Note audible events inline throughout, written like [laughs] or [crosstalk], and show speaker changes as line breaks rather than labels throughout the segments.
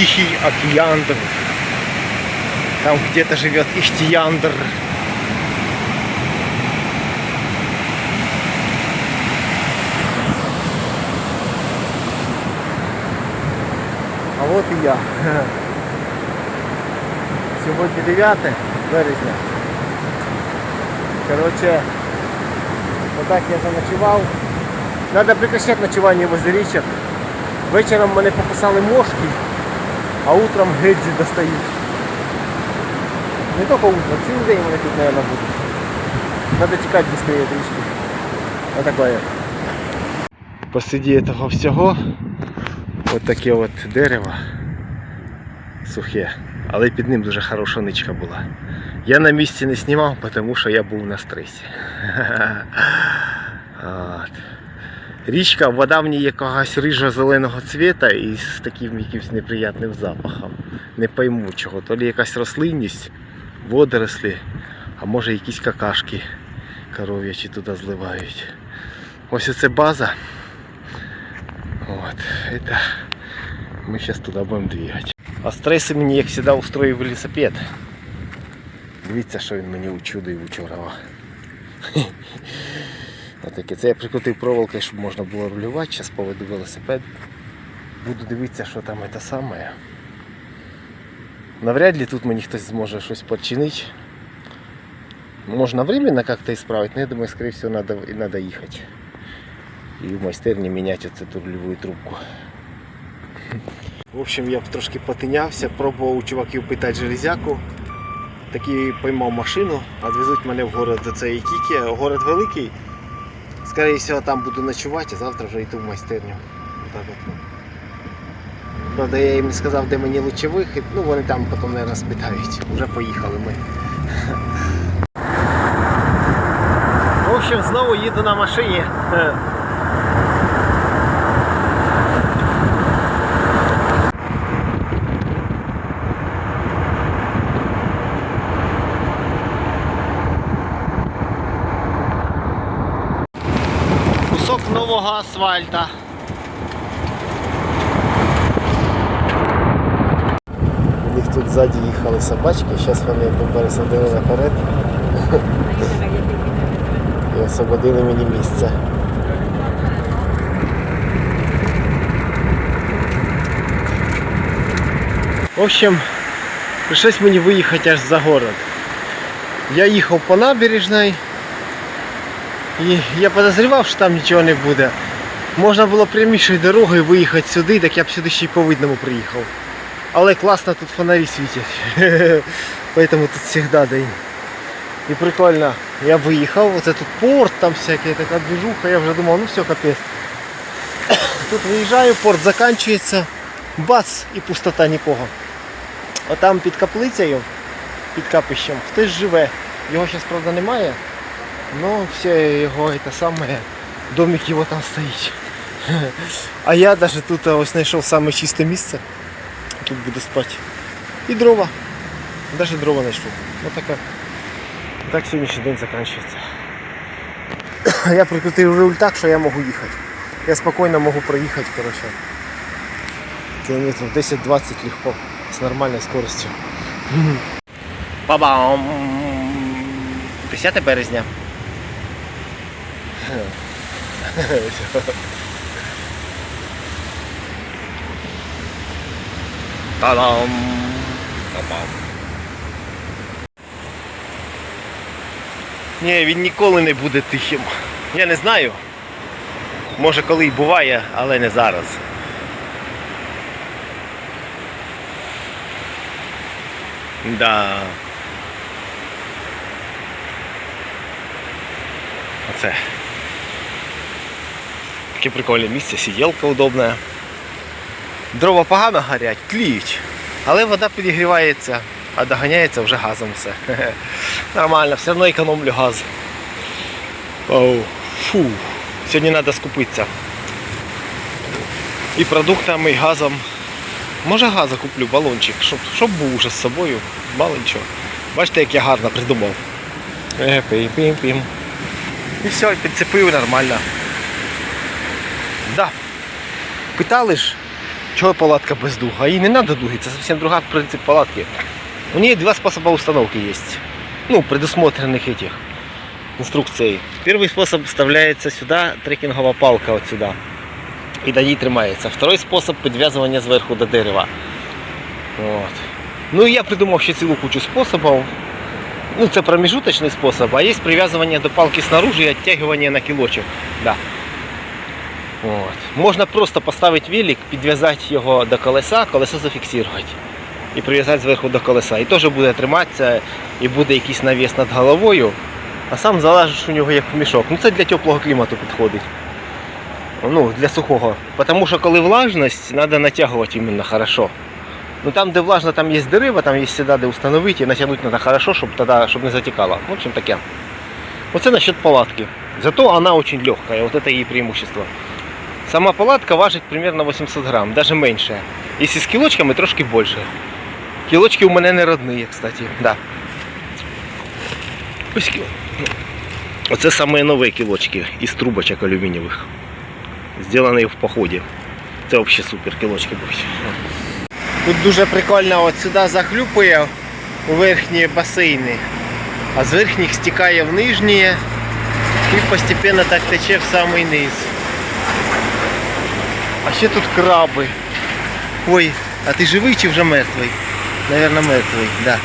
Тихий океандр. Там где-то живет Ихтияндр. А от і я. Сьогодні 9 березня. Короче, отак я заночував. Надо прекращать ночування возле річок. Вечором мене покусали мошки, А утром гедзі достають. Не тільки утром, цілий день вони тут, наверное, будуть. Надо тікати быстрее від річки. Отакое. Посреди этого всього от таке от дерево сухе, але під ним дуже хороша ничка була. Я на місці не знімав, тому що я був на стресі. [laughs] От. Річка, вода в ній якогось рижо-зеленого цвіта і з таким якимось неприятним запахом. Не пойму чого. То ли якась рослинність, водорослі, а може якісь какашки коров'ячі туди зливають. Ось оце база. От, это ми зараз туди будемо двигати. А стреси мені, як завжди, устроїв велосипед. Дивіться, що він мені учудив вчора. [laughs] Отаке. Це я прикрутив проволокою, щоб можна було рулювати. Зараз поведу велосипед. Буду дивитися, що там це саме. Навряд ли тут мені хтось зможе щось починити. Можна временно как-то исправить, но я думаю, скорее всего, надо, и надо ехать. И в майстерні міняти оцю рульову трубку. В общем, я трошки потинявся, пробував у чуваків питати железяку. Таки поймав машину, відвезуть мене в город за це Ікікі. Город великий. Скорее всего, там буду ночувати, а завтра вже йду в майстерню. Так от. Правда, я їм не сказав, де мені лучше вихід. Ну вони там потім, не спитають. Вже поїхали ми. [laughs] В общем, знову їду на машині. [laughs] нового асфальта. У них тут ззаді їхали собачки, зараз вони пересадили наперед і освободили мені місце. В общем, прийшлось мені виїхати аж за город. Я їхав по набережній. І я підозрював, що там нічого не буде. Можна було прямішою дорогою виїхати сюди, так я б сюди ще й по видному приїхав. Але класно тут фонарі світять. [laughs] Поэтому тут завжди день. І прикольно, я виїхав, оце тут порт, там всяке, така движуха, я вже думав, ну все, капець. Тут виїжджаю, порт закінчується, бац, і пустота нікого. А там під каплицею, під капищем, хтось живе. Його зараз, правда, немає. Ну, все його це саме, домик його там стоїть. [laughs] А я навіть тут ось знайшов саме чисте місце. Тут буду спати. І дрова. Навіть дрова знайшов. Ну така. Так сьогоднішній день закінчується. [coughs] Я прикрутив руль так, що я можу їхати. Я спокійно можу проїхати, коротше. Кілометрів 10-20 легко. З нормальною скоростю. [laughs] Па-бам! 10 березня. Та-дам! Він ніколи не буде тихим. Я не знаю. Може коли й буває, але не зараз. Да. Оце. Таке прикольне місце, сиділка удобна. Дрова погано горять, тліють. Але вода підігрівається, а доганяється вже газом все. [laughs] Нормально, все одно економлю газ. Оу. Фу. Сьогодні треба скупитися. І продуктами, і газом. Може газу куплю балончик, щоб, щоб був уже з собою. Мало нічого. Бачите, як я гарно придумав. Е, пим-пим-пим. І все, підцепив нормально. Да. Питали ж, Чого палатка без дуга? Їй не треба дуги, це зовсім другий принцип палатки. У нее два способа установки есть. Ну, предусмотренных этих инструкций. Первый способ вставляется сюда трекинговая палка вот сюда. И до ней тримається. Второй способ підв'язування зверху до дерева. От. Ну я придумав ще цілу кучу способів. Ну, це промежуточний спосіб, а є прив'язування до палки снаружи і відтягування на кілочок. Да. От. Можна просто поставити велик, підв'язати його до колеса, колесо зафіксувати. І прив'язати зверху до колеса. І теж буде триматися, і буде якийсь навіс над головою. А сам залажиш у нього як мішок. Ну це для теплого клімату підходить. Ну, для сухого. Тому що коли влажність, треба натягувати іменно хорошо. Ну там, де влажно, там є дерева, там є сюди, де установити, і натягнути треба хорошо, щоб тоді, щоб не затікало. В общем, таке. Оце насчет палатки. Зато она очень легкая, вот это її преимущество. Сама палатка важить примерно 800 грам, даже меньше. Если з кілочками, трошки більше. Кілочки у мене не родні, кстати. Да. Ось. Оце самые нові кілочки із трубочок алюмінієвих. Сделані в поході. Це взагалі супер кілочки будуть. Тут дуже прикольно от сюди захлюпує у верхні басейни, а з верхніх стікає в нижні і постепенно так тече в самий низ. А ще тут краби. Ой, а ти живий чи вже мертвий? Наверно, мертвий, да.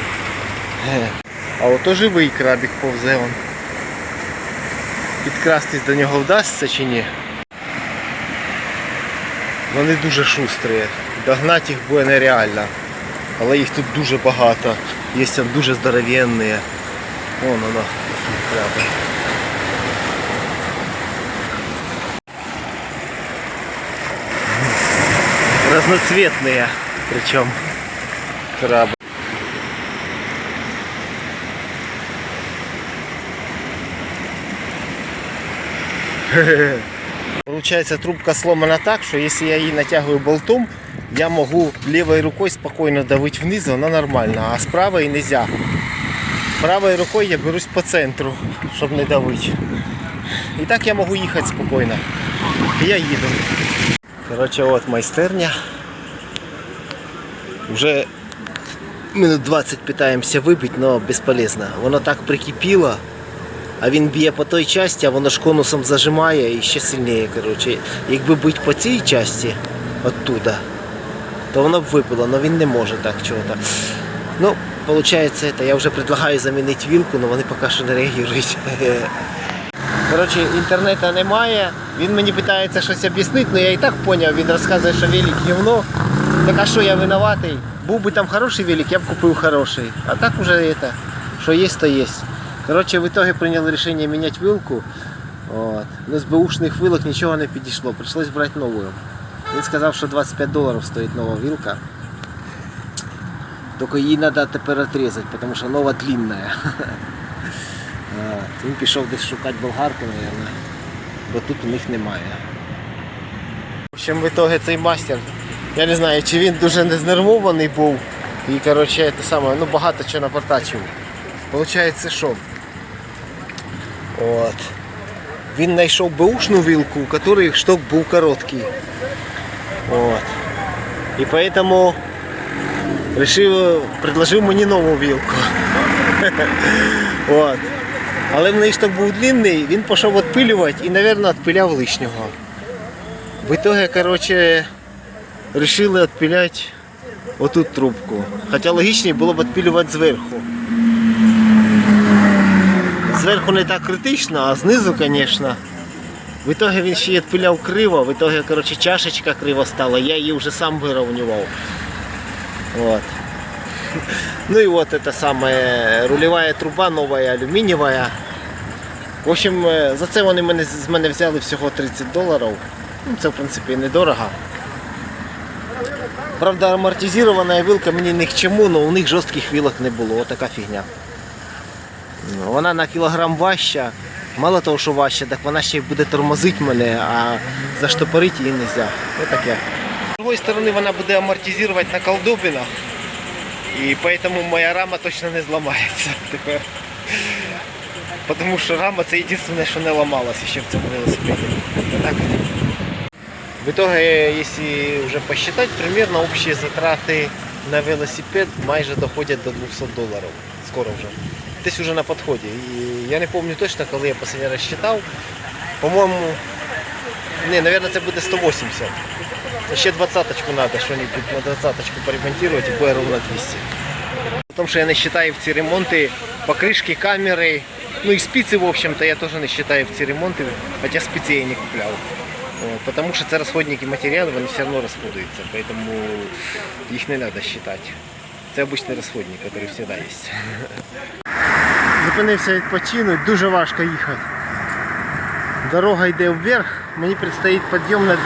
А ото живий крабик повзе он. Підкрастись до нього вдасться чи ні? Вони дуже шустрі. Догнати їх буде нереально. Але їх тут дуже багато. Є там дуже здоровенні. Вон воно, краби. Разноцветные причем крабы. Получается трубка сломана так, что если я ее натягиваю болтом, я могу левой рукой спокойно давить вниз, она нормально, а с правой нельзя. Правой рукой я берусь по центру, чтобы не давить. И так я могу ехать спокойно. И я еду. Короче, от майстерня. Уже минут 20 питаємося вибити, але безполезно. Воно так прикипіло, а він б'є по той часті, а воно ж конусом зажимає і ще сильніше. Короче. Якби бити по цій часті, оттуда, то воно б випило, але він не може так чого-то. Ну, это, я вже предлагаю замінити вілку, але вони поки що не реагують. [laughs] Коротше, інтернету немає. Він мені питається щось об'яснити, але я і так зрозумів, він розказує, що велик гівно. Так а що я винуватий? Був би там хороший велик, я б купив хороший. А так уже это, що є, то є. Коротше, в итоге прийняли рішення міняти вилку. От. Ну, з беушних вилок нічого не підійшло, прийшлось брати нову. Він сказав, що 25 доларів стоїть нова вилка. Тільки її треба тепер відрізати, тому що нова длинная. Він пішов десь шукати болгарку, мабуть, бо тут у них немає. В общем, в итоге цей мастер, я не знаю, чи він дуже незнервований був і коротше, те саме, ну, багато чого напортачив. Получається, що? От. Він знайшов беушну вилку, у якої шток був короткий. От. І поэтому решив, предложив мені нову вилку. [laughs] От. Але в неї шток був длинний, він пішов відпилювати і, мабуть, відпиляв лишнього. В итоге, короче, решили відпиляти отут трубку. Хоча логічніше було б відпилювати зверху. Зверху не так критично, а знизу, звісно. В итоге він ще й відпиляв криво, в итоге, короче, чашечка криво стала, я її вже сам вирівнював. Вот. [laughs] Ну и вот это самая рулевая труба новая, алюмінієва. В общем, е, за це вони мене, з мене взяли всього 30 доларів. Ну, це в принципі недорого. Правда, амортизована вилка мені ні к чому, але у них жорстких вилок не було. Отака фігня. Ну, Вона на кілограм важча. Мало того, що важча, так вона ще й буде тормозити мене, а заштопорити її не можна. Ось таке. З другої сторони вона буде амортизувати на колдобинах. І поэтому моя рама точно не зламається [laughs] тепер. Тому що рама це єдине, що не ламалося ще в цьому велосипеді. В итоге, если уже посчитать, примерно общие затраты на велосипед майже доходять до 200 доларів. Скоро вже. Десь уже на підході. І я не пам'ятаю точно, коли я останній раз считав. По-моєму, не, наверное, це буде 180. Ще двадцаточку треба, що-нибудь на двадцаточку поремонтувати і буде ровно 200. Тому що я не вважаю в ці ремонти покришки, камери, ну і спиці, в общем-то, я теж не вважаю в ці ремонти, хоча спиці я не купляв. От, Потому що це розходники матеріалів, вони все одно розходуються, поэтому їх не треба вважати. Це обичний розходник, який завжди є. [laughs] Зупинився відпочинуть, дуже важко їхати. Дорога йде вверх, мені предстоїть підйом на,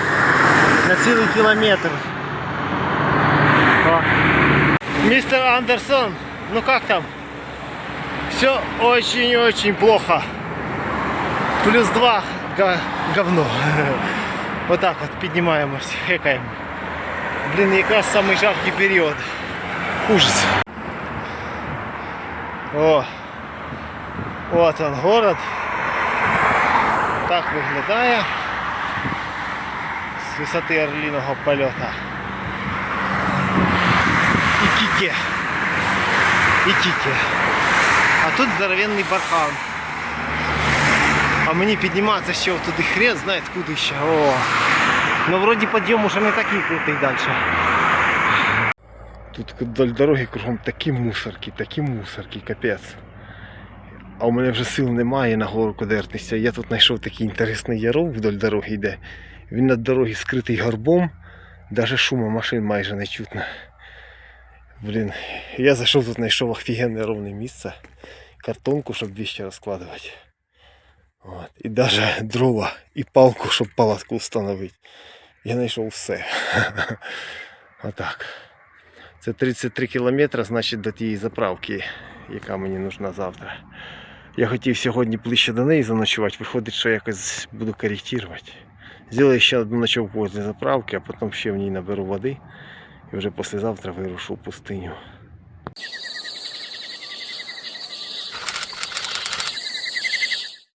на цілий кілометр. О. Мистер Андерсон, ну как там? Все очень-очень плохо. Плюс два га- говно. [laughs] Вот так вот піднімаємось, хекаємо. Блін, якраз самий жаркий період. Ужас. О, от он город. Так виглядає з висоти орлиного польота. І кіке. І кіке. А тут здоровенний бархан. А мені підніматися ще туди хрен знає куди ще. О. Ну вроді підйом уже не такий крутий далі. Тут вдоль дороги кругом такі мусорки, такі мусорки, капець. А у мене вже сил немає на гору кудертися. Я тут знайшов такий інтересний ярок вдоль дороги йде. Він над дороги скритий горбом, навіть шуму машин майже не чутно. Блін, я зайшов тут знайшов офігенне ровне місце. Картонку, щоб віщі розкладувати. От. І навіть дрова, і палку, щоб палатку встановити. Я знайшов все. [laughs] Отак. Це 33 кілометри, значить, до тієї заправки, яка мені нужна завтра. Я хотів сьогодні ближче до неї заночувати, виходить, що якось буду корректувати. Зроблю ще одну ночовку возле заправки, а потім ще в ній наберу води. І вже післязавтра вирушу в пустиню.